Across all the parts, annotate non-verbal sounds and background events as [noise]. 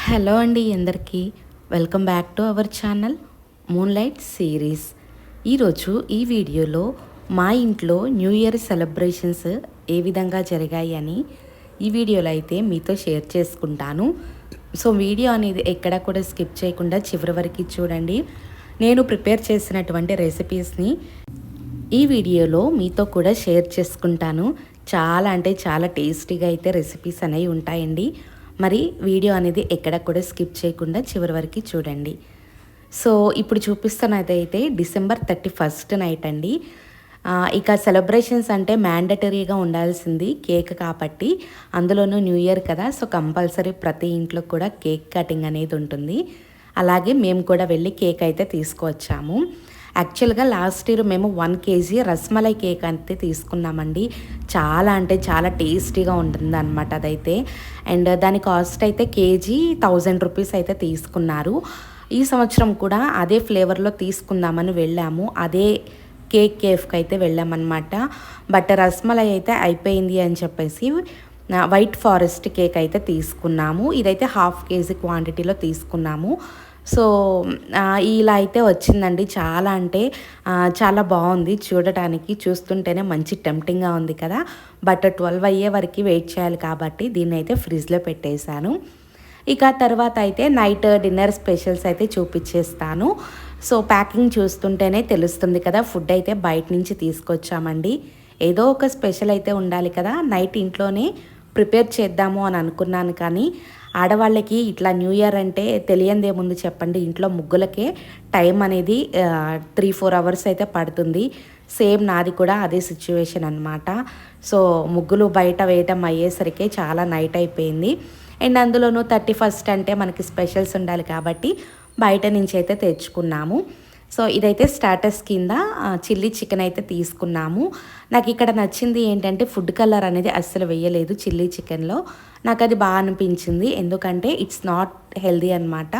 Hello అండి అందరికీ. Welcome back to our channel moonlight series ఈరోజు ఈ వీడియోలో మా ఇంట్లో న్యూ ఇయర్ సెలబ్రేషన్స్ ఏ విధంగా జరిగాయి అని ఈ వీడియోలో అయితే మీతో షేర్ చేసుకుంటాను. సో వీడియో అనేది ఎక్కడ కూడా స్కిప్ చేయకుండా చివరి వరకు చూడండి. నేను ప్రిపేర్ చేసినటువంటి రెసిపీస్ని ఈ వీడియోలో మీతో కూడా షేర్ చేసుకుంటాను. చాలా అంటే చాలా టేస్టీగా అయితే రెసిపీస్ అనేవి ఉంటాయండి. మరి వీడియో అనేది ఎక్కడ కూడా స్కిప్ చేయకుండా చివరి వరకు చూడండి. సో ఇప్పుడు చూపిస్తున్నదైతే అయితే డిసెంబర్ థర్టీ ఫస్ట్ నైట్ అండి. ఇక సెలబ్రేషన్స్ అంటే మ్యాండటరీగా ఉండాల్సింది కేక్ కాబట్టి. అందులోనూ న్యూ ఇయర్ కదా సో కంపల్సరీ ప్రతి ఇంట్లో కూడా కేక్ కటింగ్ అనేది ఉంటుంది. అలాగే మేము కూడా వెళ్ళి కేక్ అయితే తీసుకువచ్చాము. యాక్చువల్గా లాస్ట్ ఇయర్ మేము వన్ కేజీ రస్మలై కేక్ అయితే తీసుకున్నామండి. చాలా అంటే చాలా టేస్టీగా ఉంటుంది అనమాట అదైతే. అండ్ దాని కాస్ట్ అయితే కేజీ థౌజండ్ రూపీస్ అయితే తీసుకున్నారు. ఈ సంవత్సరం కూడా అదే ఫ్లేవర్లో తీసుకుందామని వెళ్ళాము. అదే కేక్ కేఫ్కి అయితే వెళ్ళామన్నమాట. బట్ రస్మలై అయితే అయిపోయింది అని చెప్పేసి వైట్ ఫారెస్ట్ కేక్ అయితే తీసుకున్నాము. ఇదైతే హాఫ్ కేజీ క్వాంటిటీలో తీసుకున్నాము. సో ఇలా అయితే వచ్చిందండి చాలా అంటే చాలా బాగుంది చూడటానికి. చూస్తుంటేనే మంచి టెంప్టింగ్గా ఉంది కదా. బట్ ట్వెల్వ్ అయ్యే వరకు వెయిట్ చేయాలి కాబట్టి దీన్ని అయితే ఫ్రిడ్జ్లో పెట్టేశాను. ఇక తర్వాత అయితే నైట్ డిన్నర్ స్పెషల్స్ అయితే చూపించేస్తాను సో ప్యాకింగ్ చూస్తుంటేనే తెలుస్తుంది కదా ఫుడ్ అయితే బయట నుంచి తీసుకొచ్చామండి. ఏదో ఒక స్పెషల్ అయితే ఉండాలి కదా నైట్ ఇంట్లోనే ప్రిపేర్ చేద్దాము అని అనుకున్నాను కానీ ఆడవాళ్ళకి ఇట్లా న్యూ ఇయర్ అంటే తెలియందేముంది చెప్పండి. ఇంట్లో ముగ్గులకే టైం అనేది త్రీ ఫోర్ అవర్స్ అయితే పడుతుంది. సేమ్ నాది కూడా అదే సిచ్యువేషన్ అనమాట సో ముగ్గులు బయట వేయటం అయ్యేసరికి చాలా నైట్ అయిపోయింది. అండ్ అందులోనూ థర్టీ ఫస్ట్ అంటే మనకి స్పెషల్స్ ఉండాలి కాబట్టి బయట నుంచి అయితే తెచ్చుకున్నాము. సో ఇదైతే స్టాటస్ కింద చిల్లీ చికెన్ అయితే తీసుకున్నాము. నాకు ఇక్కడ నచ్చింది ఏంటంటే ఫుడ్ కలర్ అనేది అస్సలు వేయలేదు చిల్లీ చికెన్లో. నాకు అది బాగా అనిపించింది. ఎందుకంటే ఇట్స్ నాట్ హెల్దీ అనమాట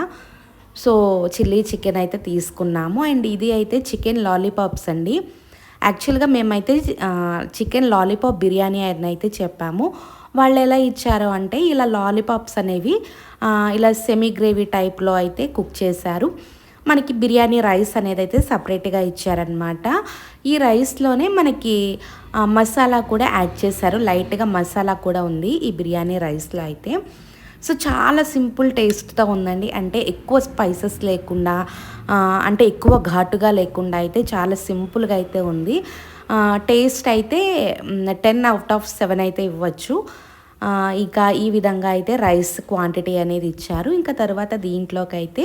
సో చిల్లీ చికెన్ అయితే తీసుకున్నాము. అండ్ ఇది అయితే చికెన్ లాలీపాప్స్ అండి. యాక్చువల్గా మేమైతే చికెన్ లాలీపాప్ బిర్యానీ అని అయితే చెప్పాము. వాళ్ళు ఎలా ఇచ్చారు అంటే ఇలా లాలీపాప్స్ అనేవి ఇలా సెమీ గ్రేవీ టైప్లో అయితే కుక్ చేశారు. మనకి బిర్యానీ రైస్ అనేది అయితే సపరేట్గా ఇచ్చారనమాట ఈ రైస్లోనే మనకి మసాలా కూడా యాడ్ చేశారు. లైట్గా మసాలా కూడా ఉంది ఈ బిర్యానీ రైస్లో అయితే. సో చాలా సింపుల్ టేస్ట్తో ఉందండి. అంటే ఎక్కువ స్పైసెస్ లేకుండా అంటే ఎక్కువ ఘాటుగా లేకుండా అయితే చాలా సింపుల్గా అయితే ఉంది. టేస్ట్ అయితే టెన్ అవుట్ ఆఫ్ సెవెన్ అయితే ఇవ్వచ్చు. ఇంకా ఈ విధంగా అయితే రైస్ క్వాంటిటీ అనేది ఇచ్చారు. ఇంకా తర్వాత దీంట్లోకి అయితే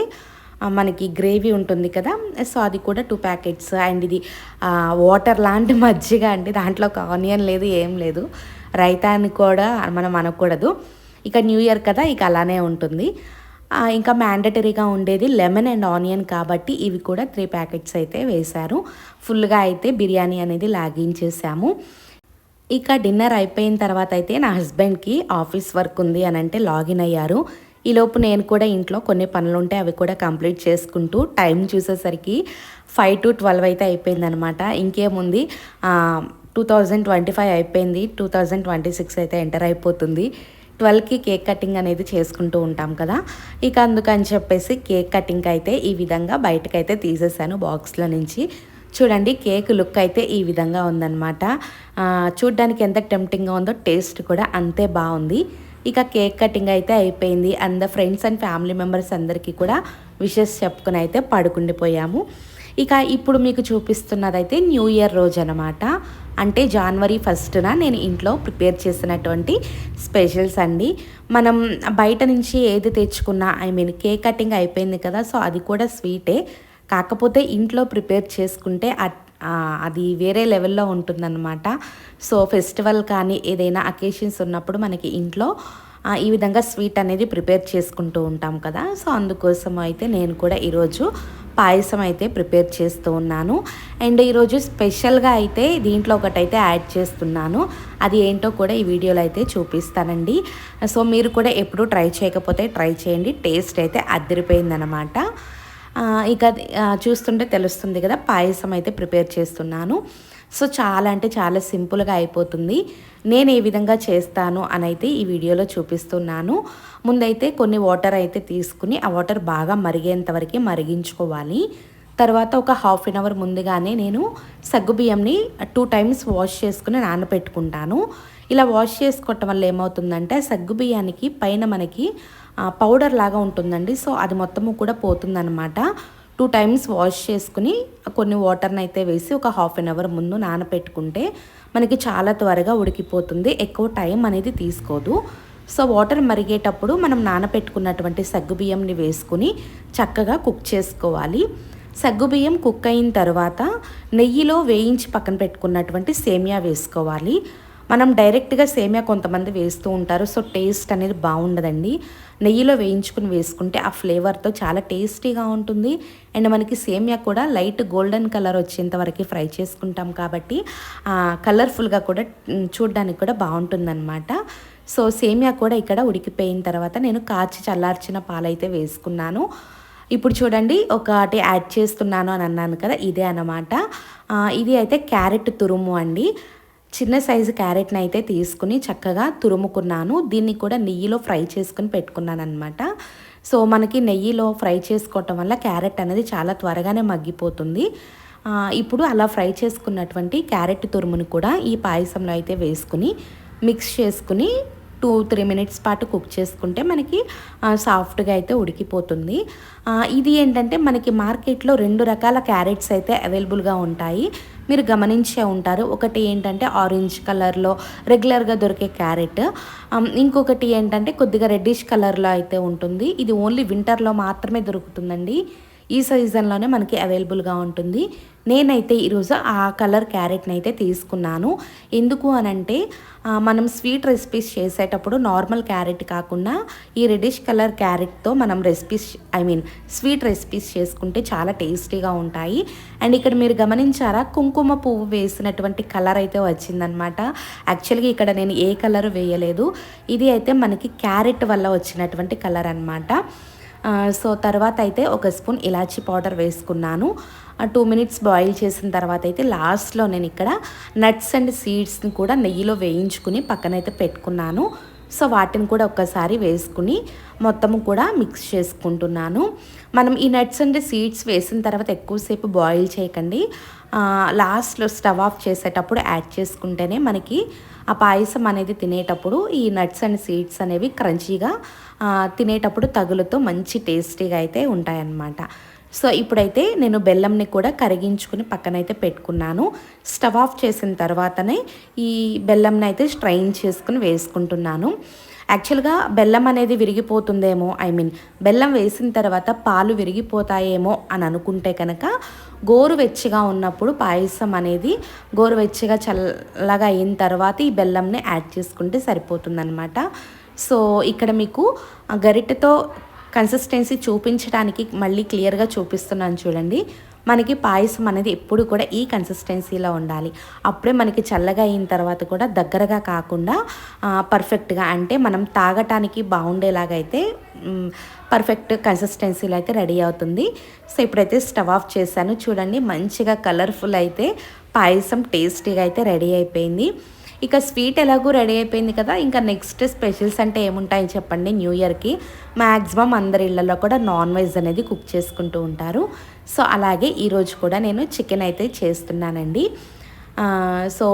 మనకి గ్రేవీ ఉంటుంది కదా. సో అది కూడా టూ ప్యాకెట్స్ అండ్ ఇది వాటర్ లాంటి [laughs] మజ్జిగ అండి. దాంట్లో ఒక ఆనియన్ లేదు ఏం లేదు. రైతా అని కూడా మనం అనకూడదు. ఇక న్యూ ఇయర్ కదా ఇక అలానే ఉంటుంది. ఇంకా మ్యాండటరీగా ఉండేది లెమన్ అండ్ ఆనియన్ కాబట్టి ఇవి కూడా త్రీ ప్యాకెట్స్ అయితే వేశారు. ఫుల్గా అయితే బిర్యానీ అనేది లాగించేసాము ఇక డిన్నర్ అయిపోయిన తర్వాత అయితే నా హస్బెండ్కి ఆఫీస్ వర్క్ ఉంది అని అంటే లాగిన్ అయ్యారు. ఈలోపు నేను కూడా ఇంట్లో కొన్ని పనులు ఉంటే అవి కూడా కంప్లీట్ చేసుకుంటూ టైం చూసేసరికి ఫైవ్ టు ట్వెల్వ్ అయితే అయిపోయిందనమాట. ఇంకేముంది? టూ థౌజండ్ ట్వంటీ ఫైవ్ అయిపోయింది. టూ థౌజండ్ ట్వంటీ సిక్స్ అయితే ఎంటర్ అయిపోతుంది. ట్వెల్వ్కి కేక్ కటింగ్ అనేది చేసుకుంటూ ఉంటాం కదా. ఇక అందుకని చెప్పేసి కేక్ కటింగ్ అయితే ఈ విధంగా బయటకైతే తీసేసాను బాక్స్లో నుంచి. చూడండి కేక్ లుక్ అయితే ఈ విధంగా ఉందన్నమాట చూడ్డానికి ఎంత టెంప్టింగ్గా ఉందో టేస్ట్ కూడా అంతే బాగుంది. ఇక కేక్ కటింగ్ అయితే అయిపోయింది. And friends and family members అందరికీ కూడా విషెస్ చెప్పుకుని అయితే పడుకుండిపోయాము. ఇక ఇప్పుడు మీకు చూపిస్తున్నదైతే న్యూ ఇయర్ రోజు అనమాట అంటే జనవరి ఫస్ట్న నేను ఇంట్లో ప్రిపేర్ చేసినటువంటి స్పెషల్స్ అండి. మనం బయట నుంచి ఏది తెచ్చుకున్నా ఐ మీన్ కేక్ కటింగ్ అయిపోయింది కదా సో అది కూడా స్వీటే. కాకపోతే ఇంట్లో ప్రిపేర్ చేసుకుంటే అది వేరే లెవెల్లో ఉంటుందన్నమాట. సో ఫెస్టివల్ కానీ ఏదైనా అకేషన్స్ ఉన్నప్పుడు మనకి ఇంట్లో ఈ విధంగా స్వీట్ అనేది ప్రిపేర్ చేసుకుంటూ ఉంటాం కదా. సో అందుకోసం అయితే నేను కూడా ఈరోజు పాయసం అయితే ప్రిపేర్ చేస్తూ ఉన్నాను. అండ్ ఈరోజు స్పెషల్గా అయితే దీంట్లో ఒకటైతే యాడ్ చేస్తున్నాను. అది ఏంటో కూడా ఈ వీడియోలో అయితే చూపిస్తానండి. సో మీరు కూడా ఎప్పుడు ట్రై చేయకపోతే ట్రై చేయండి. టేస్ట్ అయితే అద్దరిపోయిందనమాట ఇక అది, చూస్తుంటే తెలుస్తుంది కదా పాయసం అయితే ప్రిపేర్ చేస్తున్నాను. సో చాలా అంటే చాలా సింపుల్గా అయిపోతుంది. నేను ఏ విధంగా చేస్తాను అని అయితే ఈ వీడియోలో చూపిస్తున్నాను. ముందైతే కొన్ని వాటర్ అయితే తీసుకుని ఆ వాటర్ బాగా మరిగేంత వరకు మరిగించుకోవాలి. తర్వాత ఒక హాఫ్ అన్ అవర్ ముందుగానే నేను సగ్గుబియ్యంని టూ టైమ్స్ వాష్ చేసుకుని నానబెట్టుకుంటాను. ఇలా వాష్ చేసుకోవటం వల్ల ఏమవుతుందంటే సగ్గుబియ్యానికి పైన మనకి పౌడర్ లాగా ఉంటుందండి. సో అది మొత్తము కూడా పోతుందనమాట టూ టైమ్స్ వాష్ చేసుకుని కొన్ని వాటర్ని అయితే వేసి ఒక హాఫ్ అన్ అవర్ ముందు నానపెట్టుకుంటే మనకి చాలా త్వరగా ఉడికిపోతుంది. ఎక్కువ టైం అనేది తీసుకోదు. సో వాటర్ మరిగేటప్పుడు మనం నానపెట్టుకున్నటువంటి సగ్గుబియ్యంని వేసుకుని చక్కగా కుక్ చేసుకోవాలి. సగ్గుబియ్యం కుక్ అయిన తర్వాత నెయ్యిలో వేయించి పక్కన పెట్టుకున్నటువంటి సేమియా వేసుకోవాలి. మనం డైరెక్ట్గా సేమియా కొంతమంది వేస్తూ ఉంటారు. సో టేస్ట్ అనేది బాగుండదండి. నెయ్యిలో వేయించుకుని వేసుకుంటే ఆ ఫ్లేవర్తో చాలా టేస్టీగా ఉంటుంది. అండ్ మనకి సేమియా కూడా లైట్ గోల్డెన్ కలర్ వచ్చేంత వరకు ఫ్రై చేసుకుంటాం కాబట్టి కలర్ఫుల్గా కూడా చూడడానికి కూడా బాగుంటుందన్నమాట. సో సేమియా కూడా ఇక్కడ ఉడికిపోయిన తర్వాత నేను కాచి చల్లార్చిన పాలైతే వేసుకున్నాను. ఇప్పుడు చూడండి ఒకటి యాడ్ చేస్తున్నాను అని అన్నాను కదా ఇదే అనమాట ఇది అయితే క్యారెట్ తురుము అండి. చిన్న సైజు క్యారెట్ని అయితే తీసుకుని చక్కగా తురుముకున్నాను. దీన్ని కూడా నెయ్యిలో ఫ్రై చేసుకుని పెట్టుకున్నాను అనమాట సో మనకి నెయ్యిలో ఫ్రై చేసుకోవటం వల్ల క్యారెట్ అనేది చాలా త్వరగానే మగ్గిపోతుంది. ఇప్పుడు అలా ఫ్రై చేసుకున్నటువంటి క్యారెట్ తురుముని కూడా ఈ పాయసంలో అయితే వేసుకుని మిక్స్ చేసుకుని టూ త్రీ మినిట్స్ పాటు కుక్ చేసుకుంటే మనకి సాఫ్ట్గా అయితే ఉడికిపోతుంది. ఇది ఏంటంటే మనకి మార్కెట్లో రెండు రకాల క్యారెట్స్ అయితే అవైలబుల్గా ఉంటాయి. మీరు గమనించే ఉంటారు. ఒకటి ఏంటంటే ఆరెంజ్ కలర్లో రెగ్యులర్గా దొరికే క్యారెట్. ఇంకొకటి ఏంటంటే కొద్దిగా రెడ్డిష్ కలర్లో అయితే ఉంటుంది. ఇది ఓన్లీ వింటర్లో మాత్రమే దొరుకుతుందండి. ఈ సీజన్లోనే మనకి అవైలబుల్గా ఉంటుంది. నేనైతే ఈరోజు ఆ కలర్ క్యారెట్ని అయితే తీసుకున్నాను. ఎందుకు అనంటే మనం స్వీట్ రెసిపీస్ చేసేటప్పుడు నార్మల్ క్యారెట్ కాకుండా ఈ రెడిష్ కలర్ క్యారెట్తో మనం recipes I mean sweet recipes చేసుకుంటే చాలా టేస్టీగా ఉంటాయి. అండ్ ఇక్కడ మీరు గమనించారా కుంకుమ పువ్వు వేసినటువంటి కలర్ అయితే వచ్చిందనమాట. యాక్చువల్గా ఇక్కడ నేను ఏ కలర్ వేయలేదు. ఇది అయితే మనకి క్యారెట్ వల్ల వచ్చినటువంటి కలర్ అనమాట సో తర్వాత అయితే ఒక స్పూన్ ఇలాచీ పౌడర్ వేసుకున్నాను. టూ మినిట్స్ బాయిల్ చేసిన తర్వాత అయితే లాస్ట్లో నేను ఇక్కడ నట్స్ అండ్ సీడ్స్ని కూడా నెయ్యిలో వేయించుకుని పక్కనైతే పెట్టుకున్నాను. సో వాటిని కూడా ఒక్కసారి వేసుకుని మొత్తం కూడా మిక్స్ చేసుకుంటున్నాను. మనం ఈ నట్స్ అండ్ సీడ్స్ వేసిన తర్వాత ఎక్కువసేపు బాయిల్ చేయకండి. లాస్ట్లో స్టవ్ ఆఫ్ చేసేటప్పుడు యాడ్ చేసుకుంటేనే మనకి ఆ పాయసం అనేది తినేటప్పుడు ఈ నట్స్ అండ్ సీడ్స్ అనేవి క్రంచీగా తినేటప్పుడు తగులుతో మంచి టేస్టీగా అయితే ఉంటాయన్నమాట. సో ఇప్పుడైతే నేను బెల్లంని కూడా కరిగించుకుని పక్కనైతే పెట్టుకున్నాను. స్టవ్ ఆఫ్ చేసిన తర్వాతనే ఈ బెల్లంని అయితే స్ట్రైన్ చేసుకుని వేసుకుంటున్నాను. యాక్చువల్గా బెల్లం అనేది విరిగిపోతుందేమో ఐ మీన్ బెల్లం వేసిన తర్వాత పాలు విరిగిపోతాయేమో అని అనుకుంటే కనుక గోరువెచ్చగా ఉన్నప్పుడు పాయసం అనేది గోరువెచ్చగా చల్లగా అయిన తర్వాత ఈ బెల్లంని యాడ్ చేసుకుంటే సరిపోతుందన్నమాట. సో ఇక్కడ మీకు గరిటెతో కన్సిస్టెన్సీ చూపించడానికి మళ్ళీ క్లియర్గా చూపిస్తున్నాను చూడండి. మనకి పాయసం అనేది ఎప్పుడు కూడా ఈ కన్సిస్టెన్సీలో ఉండాలి. అప్పుడే మనకి చల్లగా అయిన తర్వాత కూడా దగ్గరగా కాకుండా పర్ఫెక్ట్గా అంటే మనం తాగటానికి బాగుండేలాగా అయితే పర్ఫెక్ట్ కన్సిస్టెన్సీలో అయితే రెడీ అవుతుంది. సో ఇప్పుడైతే స్టవ్ ఆఫ్ చేశాను. చూడండి మంచిగా కలర్ఫుల్ అయితే పాయసం టేస్టీగా అయితే రెడీ అయిపోయింది. ఇక స్వీట్ ఎలాగూ రెడీ అయిపోయింది కదా ఇంకా నెక్స్ట్ స్పెషల్స్ అంటే ఏముంటాయి చెప్పండి. న్యూ ఇయర్కి మ్యాక్సిమం అందరి ఇళ్ళలో కూడా నాన్ వెజ్ అనేది కుక్ చేసుకుంటూ ఉంటారు. సో అలాగే ఈరోజు కూడా నేను చికెన్ అయితే చేస్తున్నానండి. సో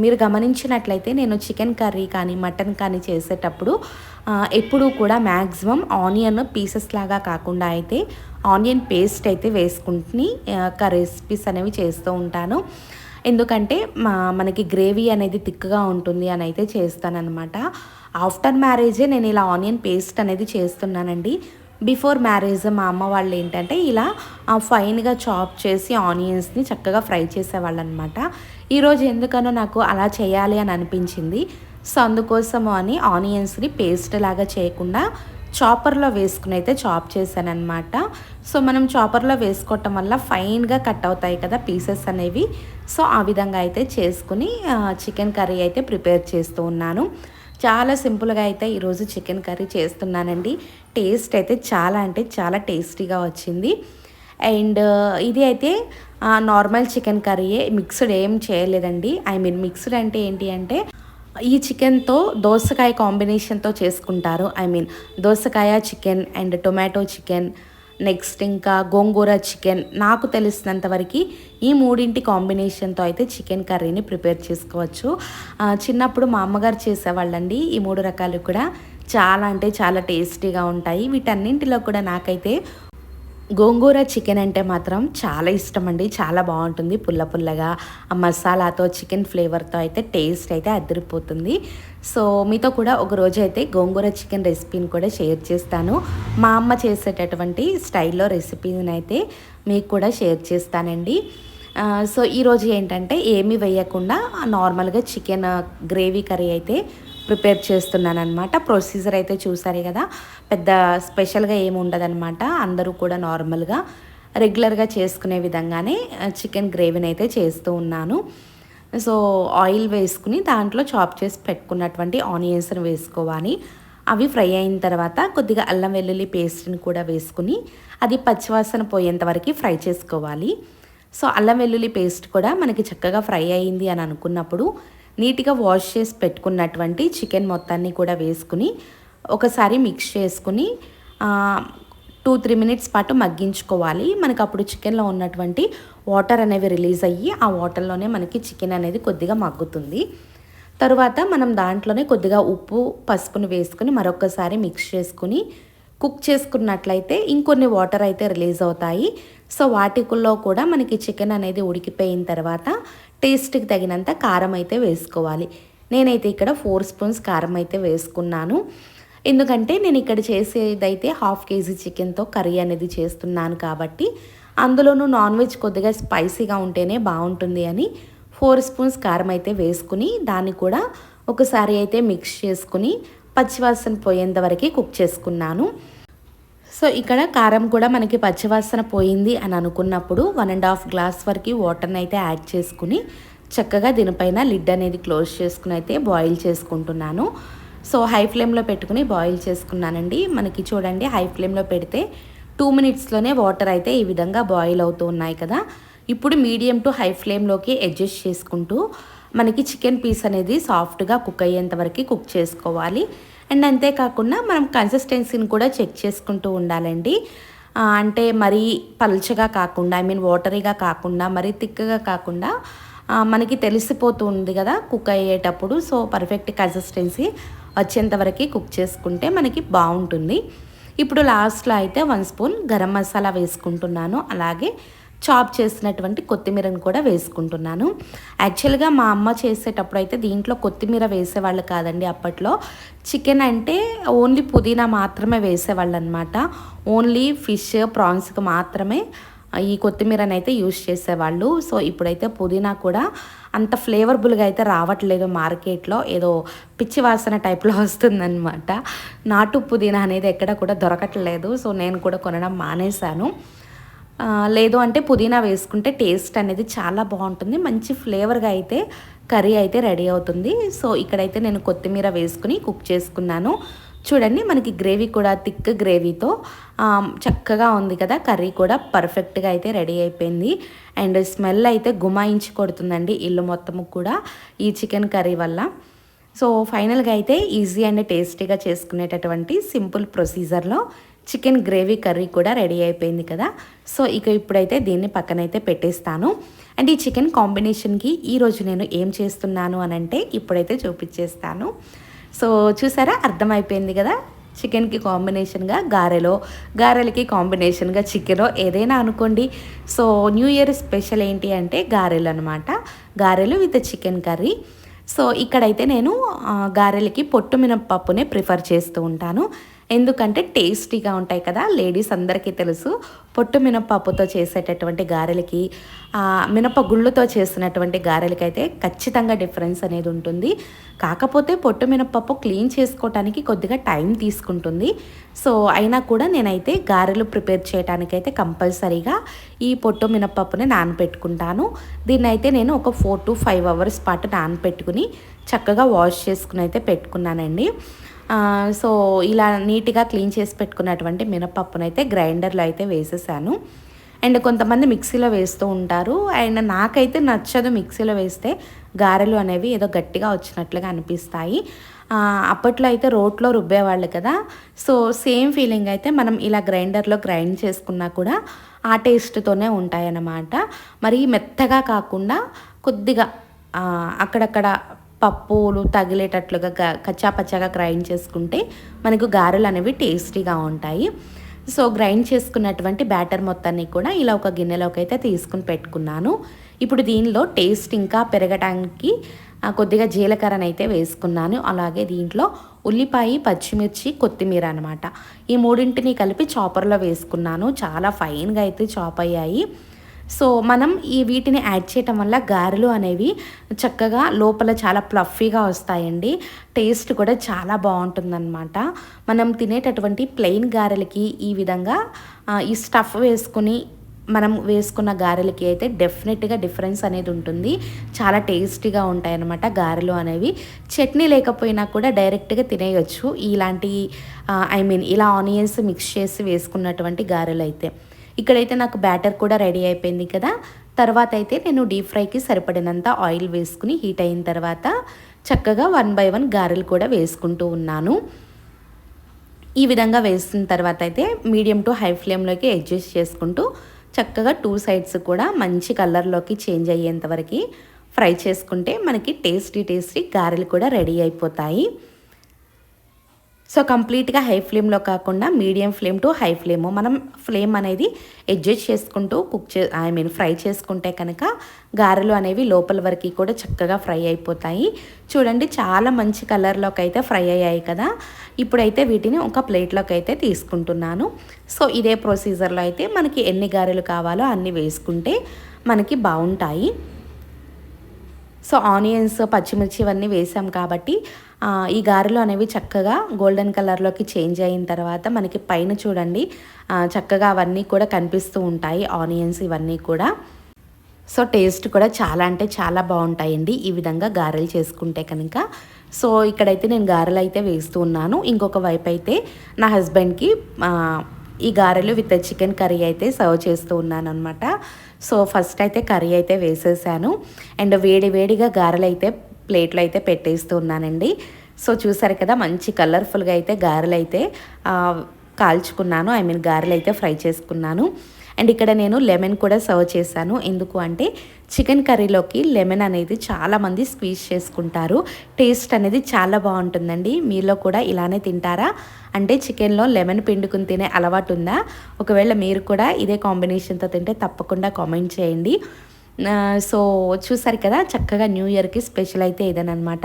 మీరు గమనించినట్లయితే నేను చికెన్ కర్రీ కానీ మటన్ కానీ చేసేటప్పుడు ఎప్పుడూ కూడా మ్యాక్సిమం ఆనియన్ పీసెస్ లాగా కాకుండా అయితే ఆనియన్ పేస్ట్ అయితే వేసుకుంటుని రెసిపీస్ అనేవి చేస్తూ ఉంటాను. ఎందుకంటే మా మనకి గ్రేవీ అనేది థిక్గా ఉంటుంది అని అయితే చేస్తానన్నమాట. ఆఫ్టర్ మ్యారేజే నేను ఇలా ఆనియన్ పేస్ట్ అనేది చేస్తున్నానండి. బిఫోర్ మ్యారేజ్ మా అమ్మ వాళ్ళు ఏంటంటే ఇలా ఫైన్గా చాప్ చేసి ఆనియన్స్ని చక్కగా ఫ్రై చేసేవాళ్ళు అనమాట ఈరోజు ఎందుకనో నాకు అలా చేయాలి అని అనిపించింది. సో అందుకోసము అని ఆనియన్స్ని పేస్ట్ లాగా చేయకుండా చాపర్లో వేసుకుని అయితే చాప్ చేశాననమాట సో మనం చాపర్లో వేసుకోవటం వల్ల ఫైన్గా కట్ అవుతాయి కదా పీసెస్ అనేవి. సో ఆ విధంగా అయితే చేసుకుని చికెన్ కర్రీ అయితే ప్రిపేర్ చేస్తూ ఉన్నాను. చాలా సింపుల్గా అయితే ఈరోజు చికెన్ కర్రీ చేస్తున్నానండి. టేస్ట్ అయితే చాలా అంటే చాలా టేస్టీగా వచ్చింది. అండ్ ఇది అయితే నార్మల్ చికెన్ కర్రీయే. మిక్స్డ్ ఏం చేయలేదండి. ఐ మీన్ మిక్స్డ్ అంటే ఏంటి అంటే ఈ చికెన్తో దోసకాయ కాంబినేషన్తో చేసుకుంటారు. ఐ మీన్ దోసకాయ chicken and tomato chicken next ఇంకా గోంగూర చికెన్. నాకు తెలిసినంతవరకు ఈ మూడింటి కాంబినేషన్తో అయితే చికెన్ కర్రీని ప్రిపేర్ చేసుకోవచ్చు. చిన్నప్పుడు మా అమ్మగారు చేసేవాళ్ళండి. ఈ మూడు రకాలు కూడా చాలా అంటే చాలా టేస్టీగా ఉంటాయి. వీటన్నింటిలో కూడా నాకైతే గోంగూర చికెన్ అంటే మాత్రం చాలా ఇష్టం అండి చాలా బాగుంటుంది. పుల్ల పుల్లగా ఆ మసాలాతో చికెన్ ఫ్లేవర్తో అయితే టేస్ట్ అయితే అదిరిపోతుంది. సో మీతో కూడా ఒక రోజు అయితే గోంగూర చికెన్ రెసిపీని కూడా షేర్ చేస్తాను. మా అమ్మ చేసేటటువంటి స్టైల్లో రెసిపీని అయితే మీకు కూడా షేర్ చేస్తానండి. సో ఈరోజు ఏంటంటే ఏమీ వేయకుండా నార్మల్గా చికెన్ గ్రేవీ కర్రీ అయితే ప్రిపేర్ చేస్తున్నాను అనమాట ప్రొసీజర్ అయితే చూసారే కదా. పెద్ద స్పెషల్గా ఏమి ఉండదనమాట అందరూ కూడా నార్మల్గా రెగ్యులర్గా చేసుకునే విధంగానే చికెన్ గ్రేవీని అయితే చేస్తూ ఉన్నాను. సో ఆయిల్ వేసుకుని దాంట్లో చాప్ చేసి పెట్టుకున్నటువంటి ఆనియన్స్ని వేసుకోవాలి. అవి ఫ్రై అయిన తర్వాత కొద్దిగా అల్లం వెల్లుల్లి పేస్ట్ని కూడా వేసుకుని అది పచ్చివాసన పోయేంత వరకు ఫ్రై చేసుకోవాలి. సో అల్లం వెల్లుల్లి పేస్ట్ కూడా మనకి చక్కగా ఫ్రై అయింది అని అనుకున్నప్పుడు నీట్గా వాష్ చేసి పెట్టుకున్నటువంటి చికెన్ మొత్తాన్ని కూడా వేసుకుని ఒకసారి మిక్స్ చేసుకుని టూ త్రీ మినిట్స్ పాటు మగ్గించుకోవాలి. మనకు అప్పుడు చికెన్లో ఉన్నటువంటి వాటర్ అనేవి రిలీజ్ అయ్యి ఆ వాటర్లోనే మనకి చికెన్ అనేది కొద్దిగా మగ్గుతుంది. తరువాత మనం దాంట్లోనే కొద్దిగా ఉప్పు పసుపుని వేసుకుని మరొకసారి మిక్స్ చేసుకుని కుక్ చేసుకున్నట్లయితే ఇంకొన్ని వాటర్ అయితే రిలీజ్ అవుతాయి. సో వాటికుల్లో కూడా మనకి చికెన్ అనేది ఉడికిపోయిన తర్వాత టేస్ట్కి తగినంత కారం అయితే వేసుకోవాలి. నేనైతే ఇక్కడ ఫోర్ స్పూన్స్ కారం అయితే వేసుకున్నాను. ఎందుకంటే నేను ఇక్కడ చేసేదైతే హాఫ్ కేజీ చికెన్తో కర్రీ అనేది చేస్తున్నాను కాబట్టి అందులోనూ నాన్ వెజ్ కొద్దిగా స్పైసీగా ఉంటేనే బాగుంటుంది అని ఫోర్ స్పూన్స్ కారం అయితే వేసుకుని దాన్ని కూడా ఒకసారి అయితే మిక్స్ చేసుకుని పచ్చివాసన పోయేంత వరకు కుక్ చేసుకున్నాను. సో ఇక్కడ కారం కూడా మనకి పచ్చివాసన పోయింది అని అనుకున్నప్పుడు వన్ అండ్ హాఫ్ గ్లాస్ వరకు వాటర్ని అయితే యాడ్ చేసుకుని చక్కగా దీనిపైన లిడ్ అనేది క్లోజ్ చేసుకుని అయితే బాయిల్ చేసుకుంటున్నాను. సో హై ఫ్లేమ్లో పెట్టుకుని బాయిల్ చేసుకున్నానండి. మనకి చూడండి హై ఫ్లేమ్లో పెడితే టూ మినిట్స్లోనే వాటర్ అయితే ఈ విధంగా బాయిల్ అవుతూ ఉన్నాయి కదా. ఇప్పుడు మీడియం టు హై ఫ్లేమ్లోకి అడ్జస్ట్ చేసుకుంటూ మనకి చికెన్ పీస్ అనేది సాఫ్ట్గా కుక్ అయ్యేంత వరకు కుక్ చేసుకోవాలి. అండ్ అంతేకాకుండా మనం కన్సిస్టెన్సీని కూడా చెక్ చేసుకుంటూ ఉండాలండి. అంటే మరీ పల్చగా కాకుండా ఐ మీన్ వాటరీగా కాకుండా మరీ థిక్గా కాకుండా మనకి తెలిసిపోతుంది కదా కుక్ అయ్యేటప్పుడు. సో పర్ఫెక్ట్ కన్సిస్టెన్సీ వచ్చేంత వరకు కుక్ చేసుకుంటే మనకి బాగుంటుంది. ఇప్పుడు లాస్ట్లో అయితే వన్ స్పూన్ గరం మసాలా వేసుకుంటున్నాను. అలాగే చాప్ చేసినటువంటి కొత్తిమీరను కూడా వేసుకుంటున్నాను. యాక్చువల్గా మా అమ్మ చేసేటప్పుడు అయితే దీంట్లో కొత్తిమీర వేసేవాళ్ళు కాదండి అప్పట్లో. చికెన్ అంటే ఓన్లీ పుదీనా మాత్రమే వేసేవాళ్ళు అనమాట ఓన్లీ ఫిష్ ప్రాన్స్కి మాత్రమే ఈ కొత్తిమీరని అయితే యూజ్ చేసేవాళ్ళు. సో ఇప్పుడైతే పుదీనా కూడా అంత ఫ్లేవర్బుల్గా అయితే రావట్లేదు మార్కెట్లో. ఏదో పిచ్చి వాసన టైప్లో వస్తుందన్నమాట నాటు పుదీనా అనేది ఎక్కడ కూడా దొరకట్లేదు. సో నేను కూడా కొనడం మానేశాను. లేదు అంటే పుదీనా వేసుకుంటే టేస్ట్ అనేది చాలా బాగుంటుంది. మంచి ఫ్లేవర్గా అయితే కర్రీ అయితే రెడీ అవుతుంది. సో ఇక్కడైతే నేను కొత్తిమీర వేసుకుని కుక్ చేసుకున్నాను. చూడండి మనకి గ్రేవీ కూడా థిక్ గ్రేవీతో చక్కగా ఉంది కదా. కర్రీ కూడా పర్ఫెక్ట్గా అయితే రెడీ అయిపోయింది. అండ్ స్మెల్ అయితే గుమాయించి కొడుతుందండి ఇల్లు మొత్తము కూడా ఈ చికెన్ కర్రీ వల్ల. సో ఫైనల్గా అయితే ఈజీ అండ్ టేస్టీగా చేసుకునేటటువంటి సింపుల్ ప్రొసీజర్లో చికెన్ గ్రేవీ కర్రీ కూడా రెడీ అయిపోయింది కదా. సో ఇక ఇప్పుడైతే దీన్ని పక్కనైతే పెట్టేస్తాను. అండ్ ఈ చికెన్ కాంబినేషన్కి ఈరోజు నేను ఏం చేస్తున్నాను అని అంటే ఇప్పుడైతే చూపించేస్తాను సో చూసారా? అర్థమైపోయింది కదా? చికెన్కి కాంబినేషన్గా గారెలో గారెలకి కాంబినేషన్గా చికెనో ఏదైనా అనుకోండి. సో న్యూ ఇయర్ స్పెషల్ ఏంటి అంటే గారెలు అనమాట గారెలు విత్ చికెన్ కర్రీ. సో ఇక్కడైతే నేను గారెలకి పొట్టు మినపప్పునే ప్రిఫర్ చేస్తూ ఉంటాను. ఎందుకంటే టేస్టీగా ఉంటాయి కదా లేడీస్ అందరికీ తెలుసు. పొట్టు మినపప్పుతో చేసేటటువంటి గారెలకి మినపగుళ్ళుతో చేసినటువంటి గారెలకైతే ఖచ్చితంగా డిఫరెన్స్ అనేది ఉంటుంది. కాకపోతే పొట్టు మినపప్పు క్లీన్ చేసుకోవటానికి కొద్దిగా టైం తీసుకుంటుంది. సో అయినా కూడా నేనైతే గారెలు ప్రిపేర్ చేయడానికైతే కంపల్సరీగా ఈ పొట్టు మినపప్పుని నానపెట్టుకుంటాను దీన్ని అయితే నేను ఒక ఫోర్ టు ఫైవ్ అవర్స్ పాటు నానపెట్టుకుని చక్కగా వాష్ చేసుకుని అయితే పెట్టుకున్నానండి. సో ఇలా నీట్గా క్లీన్ చేసి పెట్టుకున్నటువంటి మినపప్పునైతే గ్రైండర్లో అయితే వేసేసాను. అండ్ కొంతమంది మిక్సీలో వేస్తూ ఉంటారు. అండ్ నాకైతే నచ్చదు మిక్సీలో వేస్తే గారెలు అనేవి ఏదో గట్టిగా వచ్చినట్లుగా అనిపిస్తాయి. అప్పట్లో అయితే రోట్లో రుబ్బేవాళ్ళు కదా. సో సేమ్ ఫీలింగ్ అయితే మనం ఇలా గ్రైండర్లో గ్రైండ్ చేసుకున్నా కూడా ఆ టేస్ట్తోనే ఉంటాయన్నమాట. మరి మెత్తగా కాకుండా కొద్దిగా అక్కడక్కడ పప్పులు తగిలేటట్లుగా కచ్చాపచ్చాగా గ్రైండ్ చేసుకుంటే మనకు గారెలు అనేవి టేస్టీగా ఉంటాయి. సో గ్రైండ్ చేసుకున్నటువంటి బ్యాటర్ మొత్తాన్ని కూడా ఇలా ఒక గిన్నెలోకి అయితే తీసుకుని పెట్టుకున్నాను. ఇప్పుడు దీనిలో టేస్ట్ ఇంకా పెరగడానికి కొద్దిగా జీలకర్రను అయితే వేసుకున్నాను. అలాగే దీంట్లో ఉల్లిపాయ పచ్చిమిర్చి కొత్తిమీర అనమాట ఈ మూడింటిని కలిపి చాపర్లో వేసుకున్నాను. చాలా ఫైన్గా అయితే చాప్ అయ్యాయి. సో మనం ఈ వీటిని యాడ్ చేయటం వల్ల గారెలు అనేవి చక్కగా లోపల చాలా ప్లఫీగా వస్తాయండి. టేస్ట్ కూడా చాలా బాగుంటుందన్నమాట. మనం తినేటటువంటి ప్లెయిన్ గారెలకి ఈ విధంగా ఈ స్టఫ్ వేసుకుని మనం వేసుకున్న గారెలకి అయితే డెఫినెట్గా డిఫరెన్స్ అనేది ఉంటుంది. చాలా టేస్టీగా ఉంటాయి అన్నమాట గారెలు అనేవి. చట్నీ లేకపోయినా కూడా డైరెక్ట్గా తినేయొచ్చు. ఇలాంటి ఐ మీన్ ఇలా ఆనియన్స్ మిక్స్ చేసి వేసుకున్నటువంటి గారెలు అయితే ఇక్కడైతే నాకు బ్యాటర్ కూడా రెడీ అయిపోయింది కదా. తర్వాత అయితే నేను డీప్ ఫ్రైకి సరిపడినంత ఆయిల్ వేసుకుని హీట్ అయిన తర్వాత చక్కగా వన్ బై వన్ గారెలు కూడా వేసుకుంటూ ఉన్నాను. ఈ విధంగా వేసిన తర్వాత అయితే మీడియం టు హై ఫ్లేమ్లోకి అడ్జస్ట్ చేసుకుంటూ చక్కగా టూ సైడ్స్ కూడా మంచి కలర్లోకి చేంజ్ అయ్యేంత వరకు ఫ్రై చేసుకుంటే మనకి టేస్టీ టేస్టీ గారెలు కూడా రెడీ అయిపోతాయి. సో కంప్లీట్గా హై ఫ్లేమ్లో కాకుండా medium flame to high flame. మనం ఫ్లేమ్ అనేది అడ్జస్ట్ చేసుకుంటూ కుక్ చే ఐ మీన్ ఫ్రై చేసుకుంటే కనుక గారెలు అనేవి లోపల వరకు కూడా చక్కగా ఫ్రై అయిపోతాయి. చూడండి చాలా మంచి కలర్లోకి అయితే ఫ్రై అయ్యాయి కదా. ఇప్పుడైతే వీటిని ఒక ప్లేట్లోకి అయితే తీసుకుంటున్నాను. సో ఇదే ప్రొసీజర్లో అయితే మనకి ఎన్ని గారెలు కావాలో అన్ని వేసుకుంటే మనకి బాగుంటాయి. సో ఆనియన్స్ పచ్చిమిర్చి ఇవన్నీ వేసాం కాబట్టి ఈ గారెలు అనేవి చక్కగా గోల్డెన్ కలర్లోకి చేంజ్ అయిన తర్వాత మనకి పైన చూడండి చక్కగా అవన్నీ కూడా కనిపిస్తూ ఉంటాయి ఆనియన్స్ ఇవన్నీ కూడా. సో టేస్ట్ కూడా చాలా అంటే చాలా బాగుంటాయండి ఈ విధంగా గారెలు చేసుకుంటే కనుక. సో ఇక్కడైతే నేను గారెలు అయితే వేస్తూ ఉన్నాను ఇంకొక వైపు అయితే నా హస్బెండ్కి ఈ గారెలు విత్ చికెన్ కర్రీ అయితే సర్వ్ చేస్తూ ఉన్నాను అనమాట సో ఫస్ట్ అయితే కర్రీ అయితే వేసేసాను. అండ్ వేడి వేడిగా గారెలు అయితే ప్లేట్లో అయితే పెట్టేస్తూ ఉన్నానండి. సో చూసారు కదా మంచి కలర్ఫుల్గా అయితే గారెలు అయితే కాల్చుకున్నాను. ఐ మీన్ గారెలు అయితే ఫ్రై చేసుకున్నాను. అండ్ ఇక్కడ నేను లెమన్ కూడా సర్వ్ చేశాను. ఎందుకు అంటే చికెన్ కర్రీలోకి లెమన్ అనేది చాలామంది స్క్వీజ్ చేసుకుంటారు. టేస్ట్ అనేది చాలా బాగుంటుందండి. మీలో కూడా ఇలానే తింటారా? అంటే చికెన్లో లెమన్ పిండుకుని తినే అలవాటు ఉందా? ఒకవేళ మీరు కూడా ఇదే కాంబినేషన్తో తింటే తప్పకుండా కామెంట్ చేయండి. సో చూసారు కదా చక్కగా న్యూ ఇయర్కి స్పెషల్ అయితే ఇదేనమాట.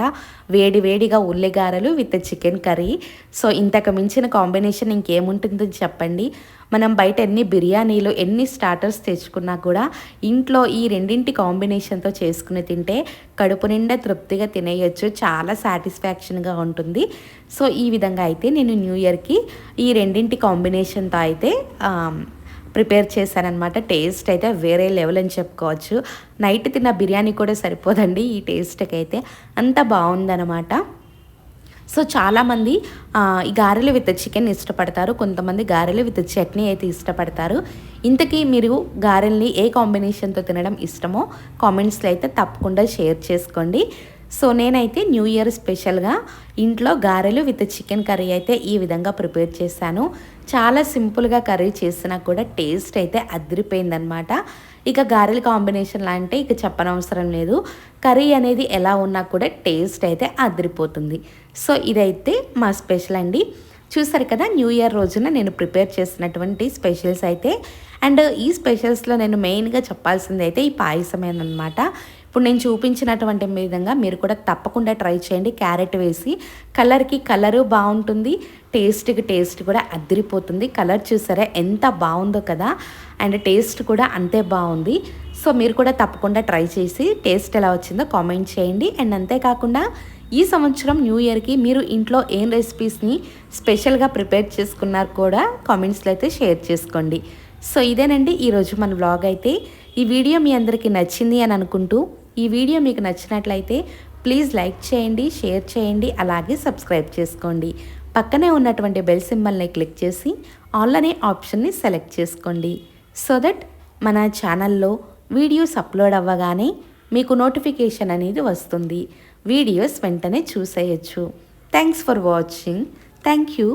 వేడి వేడిగా ఉల్లిగారలు విత్ చికెన్ కర్రీ. సో ఇంతకు మించిన కాంబినేషన్ ఇంకేముంటుందో చెప్పండి. మనం బయట ఎన్ని బిర్యానీలు ఎన్ని స్టార్టర్స్ తెచ్చుకున్నా కూడా ఇంట్లో ఈ రెండింటి కాంబినేషన్తో చేసుకుని తింటే కడుపు నిండా తృప్తిగా తినేయచ్చు. చాలా సాటిస్ఫాక్షన్గా ఉంటుంది. సో ఈ విధంగా అయితే నేను న్యూ ఇయర్కి ఈ రెండింటి కాంబినేషన్తో అయితే ప్రిపేర్ చేశానమాట టేస్ట్ అయితే వేరే లెవెల్ అని చెప్పుకోవచ్చు. నైట్ తిన్న బిర్యానీ కూడా సరిపోదండి ఈ టేస్ట్కి అయితే. అంత బాగుందన్నమాట. సో చాలామంది ఈ గారెలు విత్ చికెన్ ఇష్టపడతారు. కొంతమంది గారెలు విత్ చట్నీ అయితే ఇష్టపడతారు. ఇంతకీ మీరు గారెల్ని ఏ కాంబినేషన్తో తినడం ఇష్టమో కామెంట్స్లో అయితే తప్పకుండా షేర్ చేసుకోండి. సో నేనైతే న్యూ ఇయర్ స్పెషల్గా ఇంట్లో గారెలు విత్ చికెన్ కర్రీ అయితే ఈ విధంగా ప్రిపేర్ చేశాను. చాలా సింపుల్గా కర్రీ చేసినా కూడా టేస్ట్ అయితే అదిరిపోయిందనమాట ఇక గారెల కాంబినేషన్లా అంటే ఇక చెప్పనవసరం లేదు. కర్రీ అనేది ఎలా ఉన్నా కూడా టేస్ట్ అయితే అదిరిపోతుంది. సో ఇదైతే మా స్పెషల్ అండి. చూసారు కదా న్యూ ఇయర్ రోజున నేను ప్రిపేర్ చేసినటువంటి స్పెషల్స్ అయితే. అండ్ ఈ స్పెషల్స్లో నేను మెయిన్గా చెప్పాల్సింది అయితే ఈ పాయసమేనమాట ఇప్పుడు నేను చూపించినటువంటి విధంగా మీరు కూడా తప్పకుండా ట్రై చేయండి. క్యారెట్ వేసి కలర్కి కలరు బాగుంటుంది. టేస్ట్కి టేస్ట్ కూడా అదిరిపోతుంది. కలర్ చూసారా ఎంత బాగుందో కదా. అండ్ టేస్ట్ కూడా అంతే బాగుంది. సో మీరు కూడా తప్పకుండా ట్రై చేసి టేస్ట్ ఎలా వచ్చిందో కామెంట్ చేయండి. అండ్ అంతేకాకుండా ఈ సంవత్సరం న్యూ ఇయర్కి మీరు ఇంట్లో ఏం రెసిపీస్ని స్పెషల్గా ప్రిపేర్ చేసుకున్నారు కూడా కామెంట్స్లో అయితే షేర్ చేసుకోండి. సో ఇదేనండి ఈరోజు మన వ్లాగ్ అయితే. ఈ వీడియో మీ అందరికీ నచ్చింది అని అనుకుంటూ ఈ వీడియో మీకు నచ్చినట్లయితే ప్లీజ్ లైక్ చేయండి షేర్ చేయండి అలాగే సబ్స్క్రైబ్ చేసుకోండి. పక్కనే ఉన్నటువంటి బెల్ సింబల్ని క్లిక్ చేసి ఆల్ అనే ఆప్షన్ని సెలెక్ట్ చేసుకోండి. సో దట్ మన ఛానల్లో వీడియోస్ అప్లోడ్ అవ్వగానే మీకు నోటిఫికేషన్ అనేది వస్తుంది. వీడియోస్ వెంటనే చూసేయచ్చు. Thanks for watching. Thank you.